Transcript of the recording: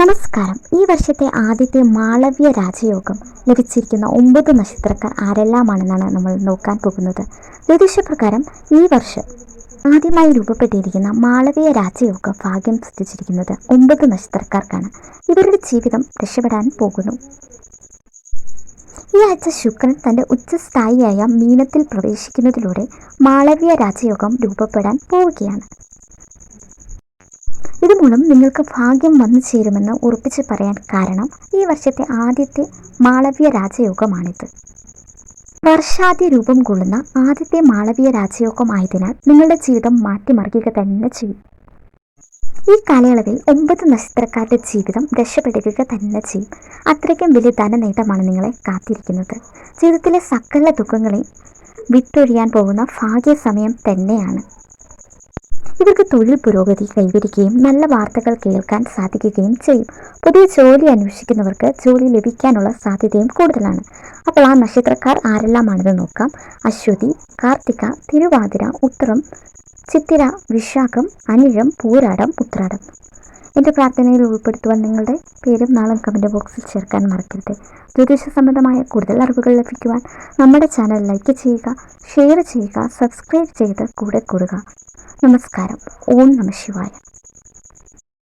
നമസ്കാരം. ഈ വർഷത്തെ ആദ്യത്തെ മാളവ്യ രാജയോഗം ലഭിച്ചിരിക്കുന്ന ഒമ്പത് നക്ഷത്രക്കാർ ആരെല്ലാമാണെന്നാണ് നമ്മൾ നോക്കാൻ പോകുന്നത്. ജ്യോതിഷപ്രകാരം ഈ വർഷം ആദ്യമായി രൂപപ്പെട്ടിരിക്കുന്ന മാളവീയ രാജയോഗം ഭാഗ്യം സിദ്ധിച്ചിരിക്കുന്നത് ഒമ്പത് നക്ഷത്രക്കാർക്കാണ്. ഇവരുടെ ജീവിതം രക്ഷപ്പെടാൻ പോകുന്നു. ഈ ആഴ്ച ശുക്രൻ തന്റെ ഉച്ചസ്ഥായിയായ മീനത്തിൽ പ്രവേശിക്കുന്നതിലൂടെ മാളവീയ രാജയോഗം രൂപപ്പെടാൻ പോവുകയാണ്. ഇതുമൂലം നിങ്ങൾക്ക് ഭാഗ്യം വന്നു ചേരുമെന്ന് ഉറപ്പിച്ച് പറയാൻ കാരണം ഈ വർഷത്തെ ആദ്യത്തെ മാളവ്യ രാജയോഗമാണിത്. വർഷാദ്യ രൂപം കൊള്ളുന്ന ആദ്യത്തെ മാളവീയ രാജയോഗം ആയതിനാൽ നിങ്ങളുടെ ജീവിതം മാറ്റിമറിക്കുക തന്നെ ചെയ്യും. ഈ കാലയളവിൽ ഒമ്പത് നക്ഷത്രക്കാരുടെ ജീവിതം രക്ഷപ്പെടുക തന്നെ ചെയ്യും. അത്രയ്ക്കും വലിയ ധനനേട്ടമാണ് നിങ്ങളെ കാത്തിരിക്കുന്നത്. ജീവിതത്തിലെ സകല ദുഃഖങ്ങളെയും വിട്ടൊഴിയാൻ പോകുന്ന ഭാഗ്യസമയം തന്നെയാണ്. ഇവർക്ക് തൊഴിൽ പുരോഗതി കൈവരിക്കുകയും നല്ല വാർത്തകൾ കേൾക്കാൻ സാധിക്കുകയും ചെയ്യും. പുതിയ ജോലി അന്വേഷിക്കുന്നവർക്ക് ജോലി ലഭിക്കാനുള്ള സാധ്യതയും കൂടുതലാണ്. അപ്പോൾ ആ നക്ഷത്രക്കാർ ആരെല്ലാമാണെന്ന് നോക്കാം. അശ്വതി കാർത്തിക തിരുവാതിര ഉത്തരം ചിത്തിര വിശാഖം അനിഴം പൂരാടം ഉത്രാടം. എന്റെ പ്രാർത്ഥനയിൽ ഉൾപ്പെടുത്തുവാൻ നിങ്ങളുടെ പേരും നാളും കമന്റ് ബോക്സിൽ ചേർക്കാൻ മറക്കരുത്. ജ്യോതിഷ സംബന്ധമായ കൂടുതൽ അറിവുകൾ ലഭിക്കുവാൻ നമ്മുടെ ചാനൽ ലൈക്ക് ചെയ്യുക ഷെയർ ചെയ്യുക സബ്സ്ക്രൈബ് ചെയ്ത് കൂടെ കൂടുക. നമസ്കാരം ഓം നമ ശിവായ